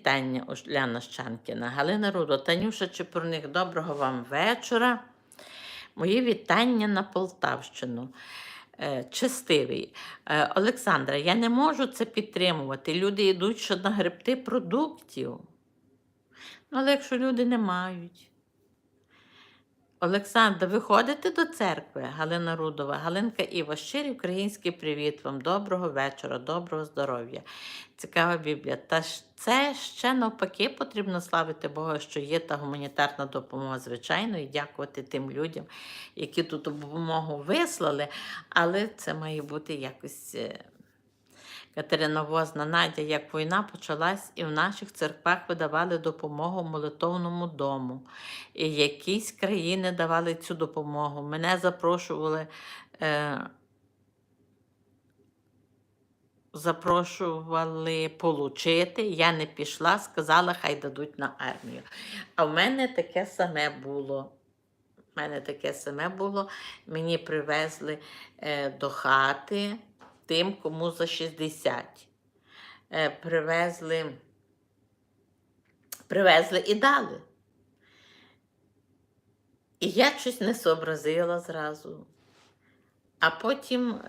Вітання Ляна Щанкіна, Галина Рудо, Танюша Чепурник, доброго вам вечора. Мої вітання на Полтавщину. Чистивий. Е, Олександра, я не можу це підтримувати. Люди йдуть що на гребти продуктів. Ну, але якщо люди не мають. Олександра, ви ходите до церкви? Галина Рудова, Галинка Іва, щирий український привіт вам. Доброго вечора, доброго здоров'я. Цікава Біблія. Та це ще навпаки потрібно славити Бога, що є та гуманітарна допомога, звичайно, і дякувати тим людям, які ту допомогу вислали, але це має бути якось. Е, Катерина Возна, Надя, як війна почалась, і в наших церквах видавали допомогу молитовному дому. І якісь країни давали цю допомогу. Мене запрошували. Е, Запрошували получити, я не пішла, сказала, хай дадуть на армію. А в мене таке саме було. У мене таке саме було. Мені привезли е, до хати тим, кому за 60. Е, привезли, привезли і дали. І я щось не зобразила зразу. А потім,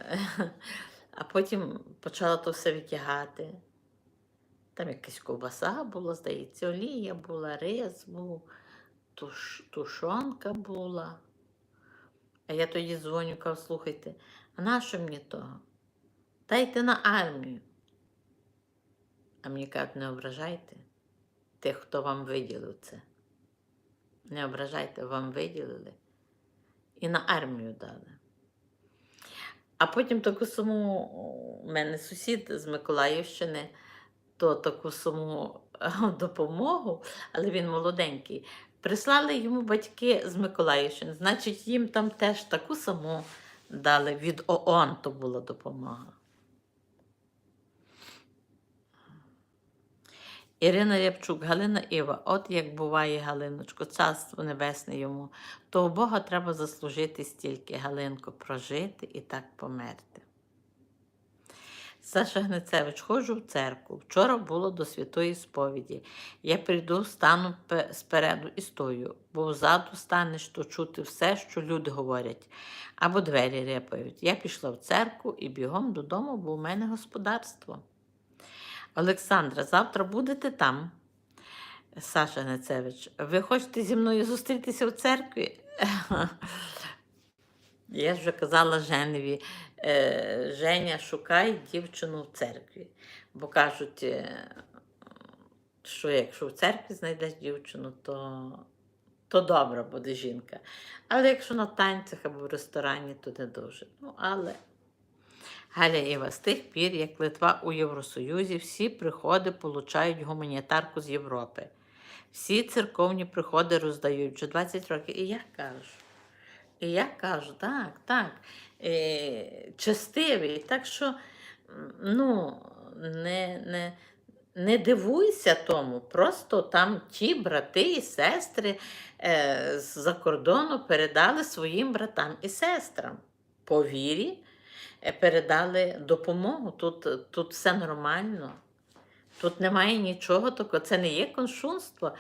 а потім почала то все витягати. Там якась ковбаса була, здається, олія була, рис був, туш, тушонка була. А я тоді дзвоню, кажу, слухайте, а нащо мені того? Дайте на армію. А мені кажуть, не ображайте тих, хто вам виділив це. Не ображайте, вам виділили і на армію дали. А потім таку суму, у мене сусід з Миколаївщини, то таку суму допомогу, але він молоденький. Прислали йому батьки з Миколаївщини, значить, їм там теж таку саму дали від ООН, то була допомога. Ірина Рябчук, Галина Іва, от як буває Галиночко, царство небесне йому, то у Бога треба заслужити стільки, Галинко, прожити і так померти. Саша Гнецевич, ходжу в церкву. Вчора було до святої сповіді. Я прийду, стану спереду і стою, бо ззаду станеш, то чути все, що люди говорять, або двері репають. Я пішла в церкву і бігом додому, бо у мене господарство. Олександра, завтра будете там? Саша Нецевич, ви хочете зі мною зустрітися в церкві? Я вже казала Женеві, е, Женя, шукай дівчину в церкві. Бо кажуть, е, що якщо в церкві знайдеш дівчину, то, то добра буде жінка. Але якщо на танцях або в ресторані, то не дуже. Ну, але Галя Іва, з тих пір, як Литва у Євросоюзі, всі приходи получають гуманітарку з Європи. Всі церковні приходи роздають вже 20 років. І я кажу, і я кажу, так, так, е, частивий. Так що, ну, не, не, не дивуйся тому, просто там ті брати і сестри е, з-за кордону передали своїм братам і сестрам по вірі передали допомогу. Тут, тут все нормально. Тут немає нічого такого. Це не є коншунство.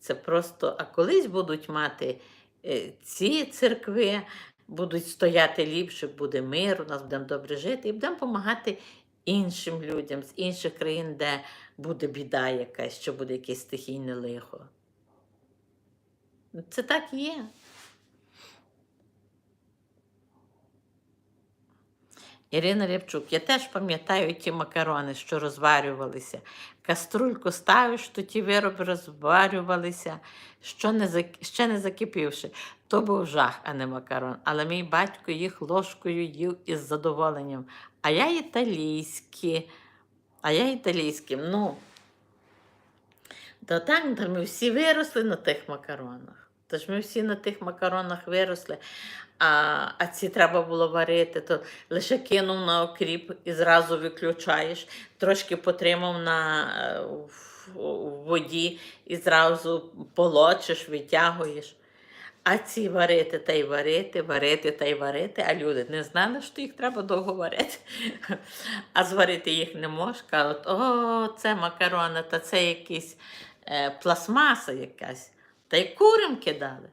Це просто, а колись будуть мати е, ці церкви, будуть стояти ліпше, буде мир, у нас будемо добре жити і будемо допомагати іншим людям з інших країн, де буде біда якась, що буде якесь стихійне лихо. Це так є. Ірина Рябчук, я теж пам'ятаю ті макарони, що розварювалися. Каструльку ставиш, то ті вироби розварювалися, що не ще не закипівши. То був жах, а не макарон. Але мій батько їх ложкою їв із задоволенням. А я італійські. А я італійським. Ну, то так, ми всі виросли на тих макаронах. Тож ми всі на тих макаронах виросли, а, а ці треба було варити, то лише кинув на окріп і зразу виключаєш, трошки потримав на, е, в, в воді і зразу полочиш, витягуєш. А ці варити та й варити, варити та й варити, а люди не знали, що їх треба довго варити. А зварити їх не можеш. Кажуть, о, це макарони, та це якісь е, пластмаса якась. Та й курям кидали.